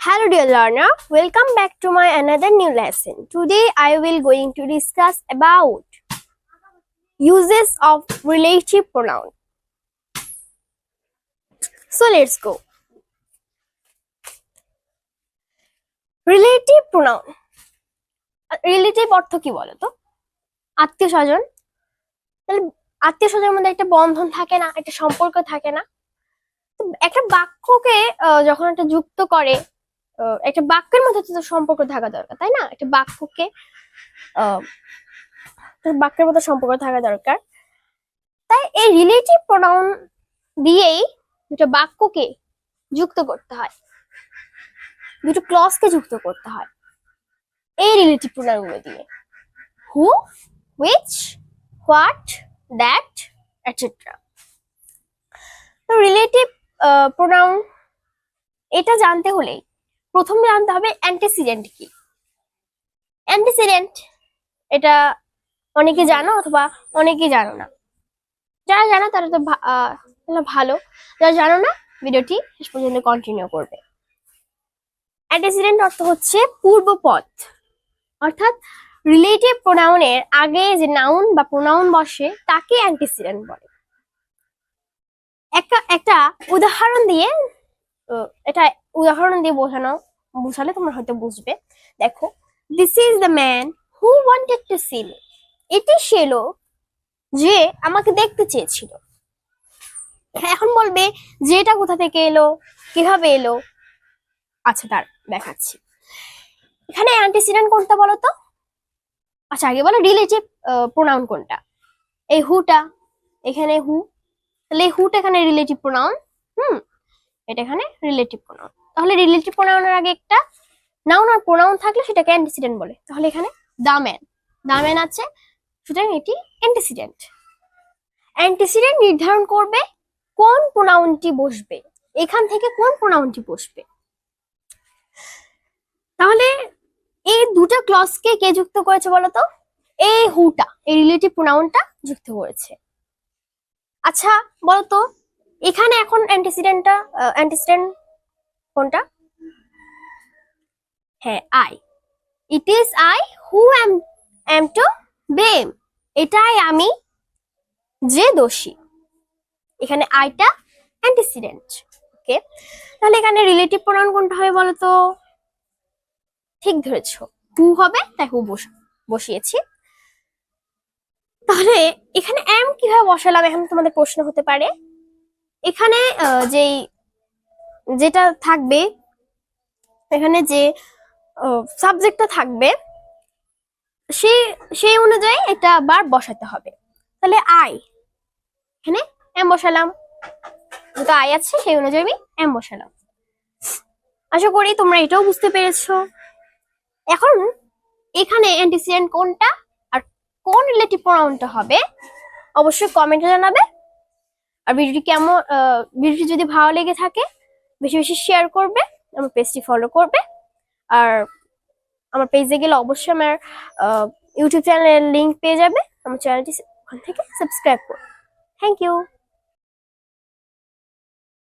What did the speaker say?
Hello dear learner, welcome back to my another new lesson. Today I will going to discuss about uses of relative pronoun. So let's go. Relative pronoun relative অর্থ কি বলো তো আত্মীয় স্বজন তাহলে আত্মীয় স্বজনের মধ্যে একটা বন্ধন থাকে না একটা সম্পর্ক থাকে না একটা বাক্যকে যখন একটা যুক্ত করে একটা বাক্যের মধ্যে তো সম্পর্ক থাকা দরকার, তাই না? একটা বাক্যকে বাক্যের মধ্যে সম্পর্ক থাকা দরকার। তাই এই রিলেটিভ প্রোনাউন দিয়েই দুটো বাক্যকে যুক্ত করতে হয়। দুটো ক্লজকে যুক্ত করতে হয় এই রিলেটিভ প্রোনাউনগুলো দিয়ে। Who which what that etcetera তো রিলেটিভ প্রোনাউন এটা জানতে হলে প্রথমে জানতে হবে অ্যান্টিসিডেন্ট কি? অ্যান্টিসিডেন্ট এটা অনেকে জানো অথবা অনেকে জানো না। যারা জানো তারা তো ভালো। যারা জানো না, ভিডিওটি শেষ পর্যন্ত কন্টিনিউ করবে। অ্যান্টিসিডেন্ট অর্থ হচ্ছে পূর্বপদ অর্থাৎ রিলেটিভ প্রোনাউনের আগে যে নাউন বা প্রোনাউন বসে, তাকে অ্যান্টিসিডেন্ট বলে। একটা একটা উদাহরণ দিয়ে এটা উদাহরণ দিয়ে বোঝানো বোঝালে তোমরা হয়তো বুঝবে। দেখো this is the man who wanted to see me এটি সে লোক যে আমাকে দেখতে চেয়েছিল। হ্যাঁ, এখন বলবে যে এটা কোথা থেকে এলো কীভাবে এলো? আচ্ছা তার দেখাচ্ছি। এখানে অ্যান্টিসিডেন্ট কোনটা বলো তো? আচ্ছা আগে বলো রিলেটিভ প্রোনাউন কোনটা? এই হুটা এখানে হু তাহলে হুটা এখানে রিলেটিভ প্রোনাউন হুম? এটা এখানে রিলেটিভ প্রোনাউন তাহলে রিলেটিভ প্রোনাউনের আগে একটা নাউন আর প্রোনাউন থাকলে সেটাকে অ্যান্টিসিডেন্ট বলে। তাহলে এখানে দা ম্যান দা ম্যান আছে, সুতরাং এটি অ্যান্টিসিডেন্ট অ্যান্টিসিডেন্ট নির্ধারণ করবে কোন প্রোনাউনটি বসবে, এখান থেকে কোন প্রোনাউনটি বসবে। তাহলে এই দুটো ক্লজকে কে যুক্ত করেছে বলতো এই হুটা এই রিলেটিভ প্রোনাউনটা যুক্ত করেছে। আচ্ছা বলতো এখানে এখন অ্যান্টিসিডেন্টটা অ্যান্টিসিডেন্ট কোনটা? হ্যাঁ I it is I who am am to blame এটাই আমি যে দোষী। এখানে আইটা অ্যান্টিসিডেন্ট ওকে তাহলে এখানে রিলেটিভ প্রোনাউন কোনটা হবে বলতো? ঠিক ধরেছো। হু হবে? তাই হু বস- বসিয়েছি। তাহলে এখানে এম কীভাবে বসালাম? এখন তোমাদের প্রশ্ন হতে পারে। এখানে যেই যেটা থাকবে, এখানে যে সাবজেক্টটা থাকবে, সে, সেই অনুযায়ী একটা বার বসাতে হবে। তাহলে আই এখানে এম বসালাম। যেটা আই আছে, সেই অনুযায়ী আমি এম বসালাম। আশা করি তোমরা এটাও বুঝতে পেরেছ। এখন, এখানে অ্যান্টিসিডেন্ট কোনটা আর কোন রিলেটিভ প্রোনাউনটা হবে, অবশ্যই কমেন্টে জানাবে। আর ভিডিওটি কেমন ভিডিওটি যদি ভালো লেগে থাকে বেশি বেশি শেয়ার করবে, আমার পেজটি ফলো করবে। আর আমার পেজে গেলে অবশ্যই আমার ইউটিউব চ্যানেলের লিঙ্ক পেয়ে যাবে। আমার চ্যানেলটি ওখান থেকে সাবস্ক্রাইব করবে থ্যাংক ইউ